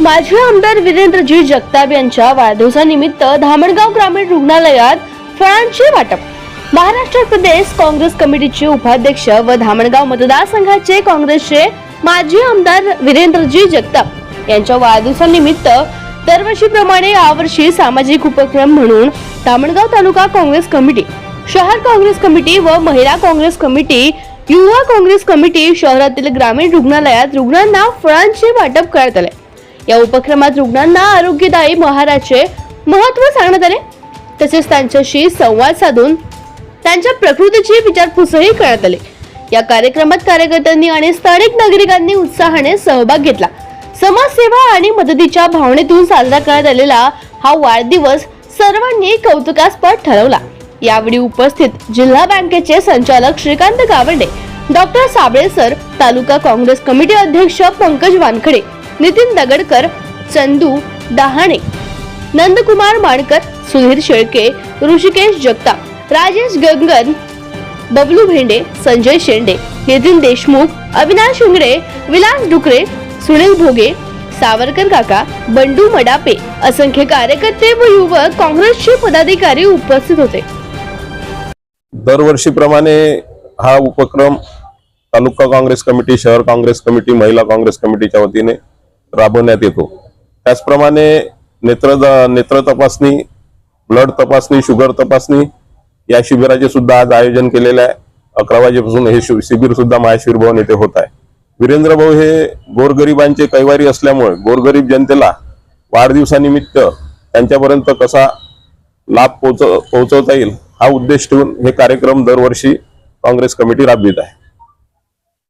माजी आमदार वीरेंद्रजी जगताप यांच्या वाढदिवसानिमित्त धामणगाव ग्रामीण रुग्णालयात फळांचे वाटप. महाराष्ट्र प्रदेश काँग्रेस कमिटीचे उपाध्यक्ष व धामणगाव मतदारसंघाचे काँग्रेसचे माजी आमदार वीरेंद्रजी जगताप यांच्या वाढदिवसानिमित्त दरवर्षीप्रमाणे यावर्षी सामाजिक उपक्रम म्हणून धामणगाव तालुका काँग्रेस कमिटी शहर काँग्रेस कमिटी व महिला काँग्रेस कमिटी युवा काँग्रेस कमिटी शहरातील ग्रामीण रुग्णालयात रुग्णांना फळांचे वाटप करण्यात आले. या उपक्रमात रुग्णांना आरोग्यदायी आहाराचे महत्त्व सांगण्यात आले. तसेच त्यांच्याशी संवाद साधून त्यांच्या प्रकृतीची विचारपूसही करण्यात आली. या कार्यक्रमात कार्यकर्त्यांनी आणि स्थानिक नागरिकांनी उत्साहाने सहभाग घेतला. समाजसेवा आणि मदतीच्या भावनेतून साजरा करण्यात आलेला हा वाढदिवस सर्वांनी कौतुकास्पद ठरवला. यावेळी उपस्थित जिल्हा बँकेचे संचालक श्रीकांत गावंडे डॉक्टर साबळे सर तालुका काँग्रेस कमिटी अध्यक्ष पंकज वानखडे नितीन दगडकर चंदू डहाणे नंदकुमार माणकर सुधीर शेळके ऋषिकेश जगताप राजेश गंगन बबलू भेंडे संजय शेंडे नितीन देशमुख अविनाश उंगडे विलास डुकरे सुनील भोगे सावरकर काका बंडू मडापे असंख्य कार्यकर्ते व युवक काँग्रेसचे पदाधिकारी उपस्थित होते. दरवर्षीप्रमाणे हा उपक्रम तालुका काँग्रेस कमिटी शहर काँग्रेस कमिटी महिला काँग्रेस कमिटीच्या वतीने राबवण्यात येतो. त्याचप्रमाणे नेत्र नेत्र तपासणी ब्लड तपासणी शुगर तपासणी या शिबिराचे सुद्धा आज आयोजन केलेलं आहे. अकरा वाजेपासून हे शिबिर सुद्धा महाशिर भवन येथे होत आहे. वीरेंद्र भाऊ हे गोरगरिबांचे कैवारी असल्यामुळे गोरगरीब जनतेला वाढदिवसानिमित्त त्यांच्यापर्यंत कसा लाभ पोहोच पोहोचवता येईल हा उद्देश ठेवून हे कार्यक्रम दरवर्षी काँग्रेस कमिटी राबवित आहे.